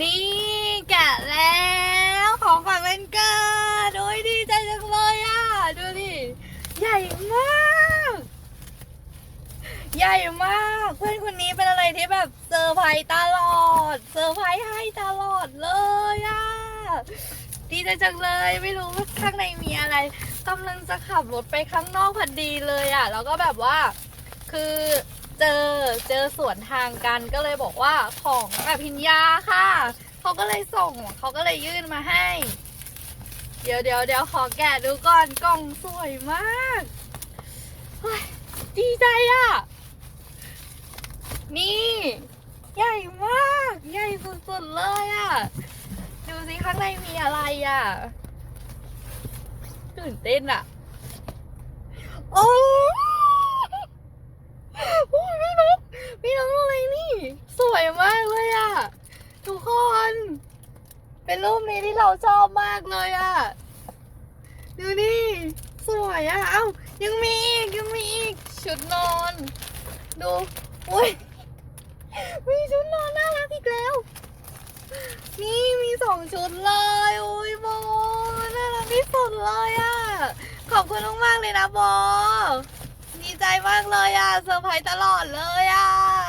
นี่แกะแล้วของฝากวันเกิดโอ้ยดีใจจังเลยอะ ดูดิใหญ่มาก ใหญ่มาก เพื่อนคนนี้เป็นอะไรที่แบบเซอร์ไพรส์ตลอดเซอร์ไพรส์ให้ตลอดเลยอะดีใจจังเลยไม่รู้ว่าข้างในมีอะไรกำลังจะขับรถไปข้างนอกพอดีเลยอะ แล้วก็แบบว่า คือ เจอเจอสวนทางกันก็เลยบอกว่าของแบบพิญญาค่ะ เขาก็เลยส่งเขาก็เลยยื่นมาให้ เดี๋ยวเดี๋ยวเดี๋ยวขอแกะดูก่อนกล่องสวยมากดีใจอะ นี่ ใหญ่มาก ใหญ่สุดๆเลยอะ ดูสิข้างในมีอะไรอะตื่นเต้นอะ โอ้โอ้ยพี่นกพี่นกอะไรนี่ สวยมากเลยอะ ทุกคน เป็นรูปนี้ที่เราชอบมากเลยอะ ดูนี่ สวยอะ เอ้า ยังมีอีก ยังมีอีก ชุดนอน ดู อุ้ย มีชุดนอนน่ารักอีกแล้ว นี่มีสองชุดเลยโอ้ยโบน่ารักที่สุดเลยอะ ขอบคุณมากๆเลยนะโบดีใจมากเลยอะ เซอร์ไพรส์ตลอดเลยอะ